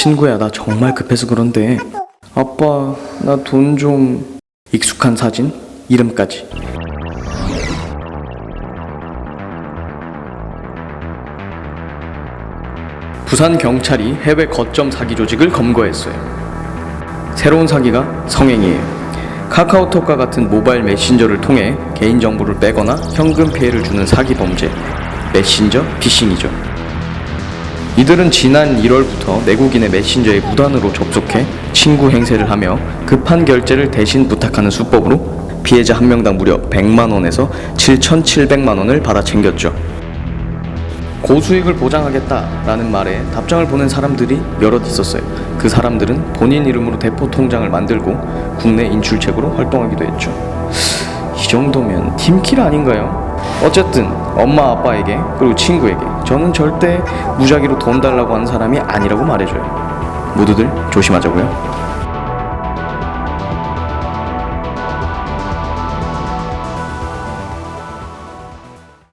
친구야, 나 정말 급해서 그런데. 아빠, 나 돈 좀. 익숙한 사진, 이름까지. 부산 경찰이 해외 거점 사기 조직을 검거했어요. 새로운 사기가 성행이에요. 카카오톡과 같은 모바일 메신저를 통해 개인정보를 빼거나 현금 피해를 주는 사기 범죄, 메신저 피싱이죠. 이들은 지난 1월부터 내국인의 메신저에 무단으로 접속해 친구 행세를 하며 급한 결제를 대신 부탁하는 수법으로 피해자 한 명당 무려 100만 원에서 7,700만 원을 받아 챙겼죠. 고수익을 보장하겠다라는 말에 답장을 보낸 사람들이 여럿 있었어요. 그 사람들은 본인 이름으로 대포 통장을 만들고 국내 인출책으로 활동하기도 했죠. 이 정도면 팀킬 아닌가요? 어쨌든 엄마 아빠에게 그리고 친구에게 저는 절대 무작위로 돈 달라고 하는 사람이 아니라고 말해줘요. 모두들 조심하자고요.